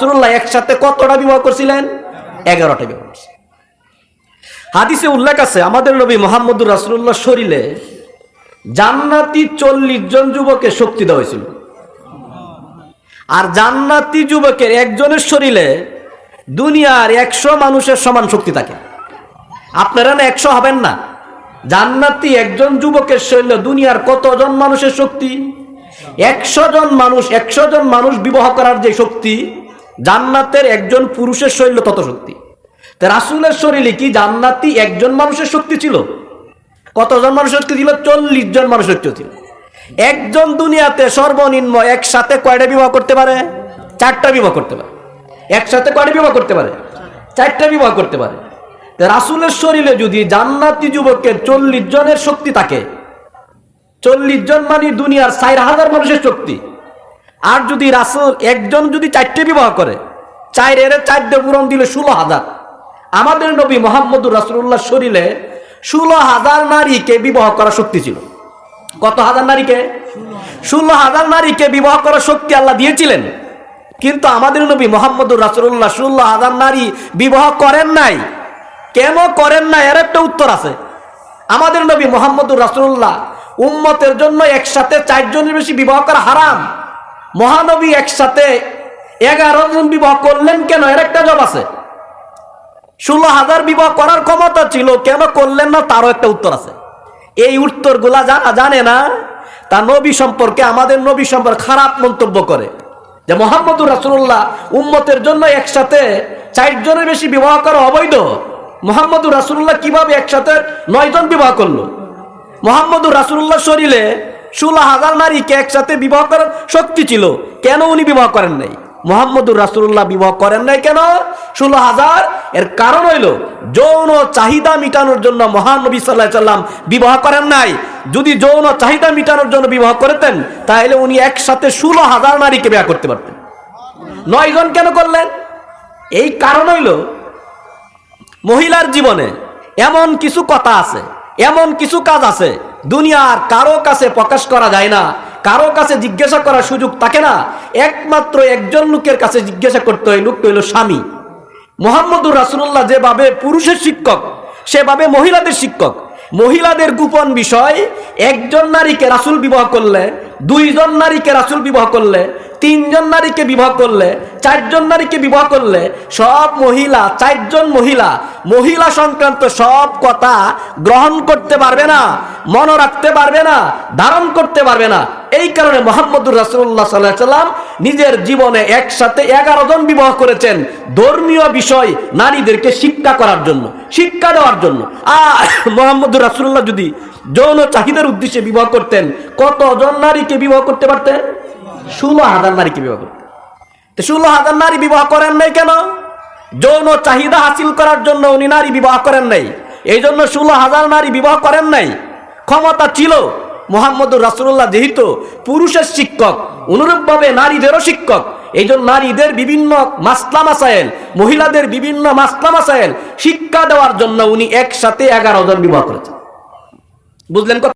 রাসুল্লাহ একসাথে কতটা বিবাহ করছিলেন? এগারোটা বিবাহ করছিলেন হাদিসে উল্লেখ আছে, আমাদের নবী মোহাম্মদুর রাসুল্লাহ শরীরে জান্নাতি চল্লিশ জন যুবকের শক্তি দেওয়া হয়েছিল। আর জান্নাতি যুবকের একজনের শরীরে দুনিয়ার একশো মানুষের সমান শক্তি থাকে। আপনারা না একশো হবেন না? জান্নাতি একজন যুবকের শরীরে দুনিয়ার কতজন মানুষের শক্তি? একশো জন মানুষ, একশো জন মানুষ বিবাহ করার যে শক্তি জান্নাতের একজন পুরুষের শরীরে তত শক্তি রাসুলের শরীরে কি জান্নাতি একজন মানুষের শক্তি ছিল? কতজন মানুষের শক্তি ছিল? চল্লিশ জন মানুষের শক্তি ছিল। একজন দুনিয়াতে সর্বনিম্ন একসাথে কয়টা বিবাহ করতে পারে? চারটা বিবাহ করতে পারে। একসাথে কয়টা বিবাহ করতে পারে? চারটা বিবাহ করতে পারে। রাসুলের শরীরে যদি জান্নাতি যুবকের চল্লিশ জনের শক্তি থাকে, চল্লিশ জন মানে দুনিয়ার চার হাজার মানুষের শক্তি। আর যদি রাসুল একজন যদি চারটে বিবাহ করে চারের চারটে পূরণ দিলে ষোলো হাজার। আমাদের নবী মোহাম্মদুর রাসুল্লাহ শরীরে ষোলো হাজার নারীকে বিবাহ করার শক্তি ছিল। কত হাজার নারীকে? ষোলো হাজার নারীকে বিবাহ করার শক্তি আল্লাহ দিয়েছিলেন। কিন্তু আমাদের নবী মোহাম্মদুর রাসুল্লাহ ষোলো হাজার নারী বিবাহ করেন নাই। কেন করেন না এর একটা উত্তর আছে। আমাদের নবী মোহাম্মদুর রাসুল্লাহ উম্মতের জন্য একসাথে চারজনের বেশি বিবাহ করা হারাম। মহানবী একসাথে এগারো জন বিবাহ করলেন কেন? এর একটা জব আছে। ষোলো হাজার বিবাহ করার ক্ষমতা ছিল, কেন করলেন না? তারও একটা উত্তর আছে। এই উত্তরগুলা জানা জানে না তা নবী সম্পর্কে, আমাদের নবী সম্পর্কে খারাপ মন্তব্য করে। যে মোহাম্মদুর রাসুল্লাহ উম্মতের জন্য একসাথে চারজনের বেশি বিবাহ করা অবৈধ। মোহাম্মদুর রাসুল্লাহ কীভাবে একসাথে নয়জন বিবাহ করল? মোহাম্মদুর রাসুল্লাহ শরীরে ষোলো হাজার নারীকে একসাথে বিবাহ করার শক্তি ছিল? কেন উনি বিবাহ করেন নাই? মোহাম্মদুর রাসুল্লাহ বিবাহ করেন নাই কেন? ষোলো হাজার, এর কারণ হইল যৌন চাহিদা মিটানোর জন্য মহানবী সাল্লাহ সাল্লাম বিবাহ করেন নাই। যদি যৌন চাহিদা মিটানোর জন্য বিবাহ করতেন, তাহলে উনি একসাথে ষোলো হাজার নারীকে বিবাহ করতে পারতেন। নয় জন কেন করলেন? এই কারণ হইল মহিলার জীবনে এমন কিছু কথা আছে, এমন কিছু কাজ আছে দুনিয়ার কারও কাছে প্রকাশ করা যায় না, কারও কাছে জিজ্ঞাসা করার সুযোগ থাকে না। একমাত্র একজন লোকের কাছে জিজ্ঞাসা করতে হয়, লোকটা হইল স্বামী। মোহাম্মদুর রাসুল্লাহ যেভাবে পুরুষের শিক্ষক, সেভাবে মহিলাদের শিক্ষক। মহিলাদের গোপন বিষয়, একজন নারীকে রাসুল বিবাহ করলে, দুইজন নারীকে রাসুল বিবাহ করলে তিনজন নারীকে বিবাহ করলে, চারজন নারীকে বিবাহ করলে সব মহিলা, চারজন মহিলা মহিলা সংক্রান্ত সব কথা গ্রহণ করতে পারবে না, মনে রাখতে পারবে না, ধারণ করতে পারবে না। এই কারণে মোহাম্মদুর রাসুল্লাহ সাল্লাহ সাল্লাম নিজের জীবনে একসাথে এগারো জন বিবাহ করেছেন ধর্মীয় বিষয় নারীদেরকে শিক্ষা করার জন্য, শিক্ষা দেওয়ার জন্য। আর মোহাম্মদুর রাসুল্লাহ যদি যৌন চাহিদার উদ্দেশ্যে বিবাহ করতেন, কতজন নারীকে বিবাহ করতে পারতেন? ষোলো হাজার নারীকে বিবাহ করতেন তো ষোলো হাজার নারী বিবাহ করেন নাই কেন? যৌন চাহিদা হাসিল করার জন্য উনি নারী বিবাহ করেন নাই। এই জন্য ষোলো হাজার নারী বিবাহ করেন নাই। ক্ষমতা ছিল মোহাম্মদুর রাসুল্লাহ যেহেতু পুরুষের শিক্ষক, অনুরূপভাবে নারীদেরও শিক্ষক। এই জন্য নারীদের বিভিন্ন মাসলা মাসাইল মহিলাদের বিভিন্ন মাসলা মাসাইল শিক্ষা দেওয়ার জন্য উনি একসাথে এগারো জন বিবাহ করেছেন। বুঝলেন?